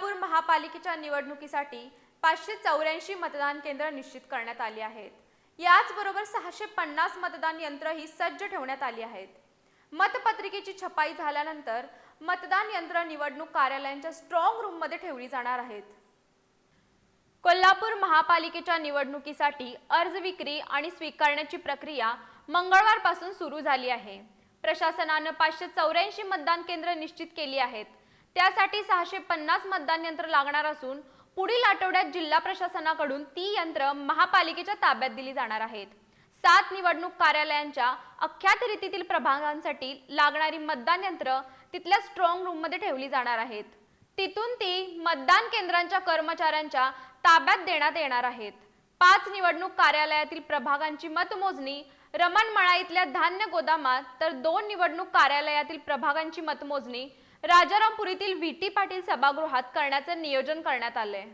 कोल्हापूर महापालिकेच्या निवडणुकीसाठी पाचशे चौऱ्याऐंशी मतदान केंद्र निश्चित करण्यात आली आहेत. याचबरोबर सहाशे पन्नास मतदान यंत्रही सज्ज ठेवण्यात आली आहेत. मतपत्रिकेची छपाई झाल्यानंतर मतदान यंत्र निवडणूक कार्यालयांच्या स्ट्रॉंग रूममध्ये ठेवली जाणार आहेत. कोल्हापूर महापालिकेच्या निवडणुकीसाठी अर्ज विक्री आणि स्वीकारण्याची प्रक्रिया मंगळवारपासून सुरू झाली आहे. प्रशासनानं पाचशे चौऱ्याऐंशी मतदान केंद्र निश्चित केली आहेत. त्यासाठी सहाशे पन्नास मतदान यंत्र लागणार असून पुढील आठवड्यात जिल्हा प्रशासनाकडून ती यंत्र महापालिकेच्या ताब्यात दिली जाणार आहेत. सात निवडणूक कार्यालयांच्या अख्यात प्रभागांसाठी लागणारी मतदान यंत्र तिथल्या स्ट्रॉंग रूममध्ये ठेवली जाणार आहेत. तिथून ती मतदान केंद्रांच्या कर्मचाऱ्यांच्या ताब्यात देण्यात येणार आहेत. पाच निवडणूक कार्यालयातील प्रभागांची मतमोजणी रमणमळा इथल्या धान्य गोदामात तर दोन निवडणूक कार्यालयातील प्रभागांची मतमोजणी राजारामपुरीतील व्ही टी पाटील सभागृहात करण्याचे नियोजन करण्यात आले